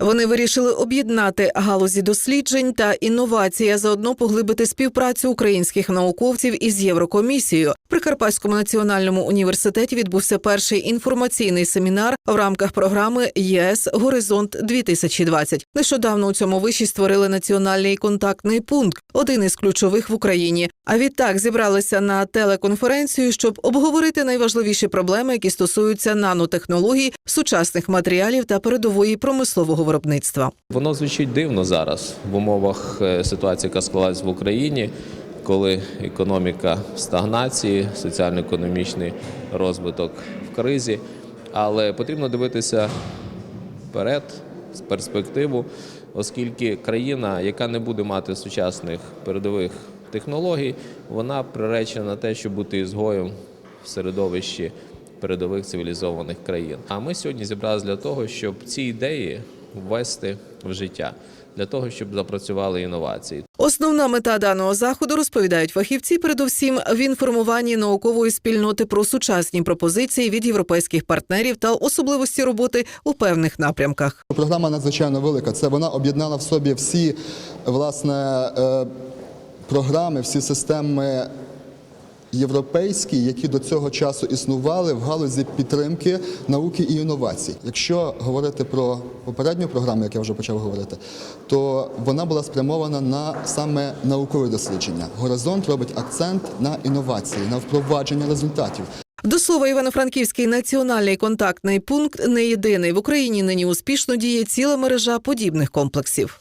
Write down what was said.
Вони вирішили об'єднати галузі досліджень та інновацій, а заодно поглибити співпрацю українських науковців із Єврокомісією. При Карпатському національному університеті відбувся перший інформаційний семінар в рамках програми ЄС Горизонт 2020 Нещодавно у цьому виші створили національний контактний пункт, один із ключових в Україні. А відтак зібралися на телеконференцію, щоб обговорити найважливіші проблеми, які стосуються нанотехнологій, сучасних матеріалів та передової промислового виробництва. Воно звучить дивно зараз в умовах е, ситуації, яка склалась в Україні, коли економіка в стагнації, соціально-економічний розвиток в кризі. Але потрібно дивитися вперед, з перспективу, оскільки країна, яка не буде мати сучасних передових технологій, вона приречена на те, щоб бути ізгоєм в середовищі передових цивілізованих країн. А ми сьогодні зібралися для того, щоб ці ідеї ввести в життя, для того, щоб запрацювали інновації. Основна мета даного заходу розповідають фахівці, передусім в інформуванні наукової спільноти про сучасні пропозиції від європейських партнерів та особливості роботи у певних напрямках. Програма надзвичайно велика. Це вона об'єднала в собі всі власне е, програми, всі системи. Європейські, які до цього часу існували в галузі підтримки науки і інновацій. Якщо говорити про попередню програму, як я вже почав говорити, то вона була спрямована на саме наукове дослідження. Горизонт робить акцент на інновації, на впровадження результатів. До слова, Івано-Франківський національний контактний пункт не єдиний в Україні. Нині успішно діє ціла мережа подібних комплексів.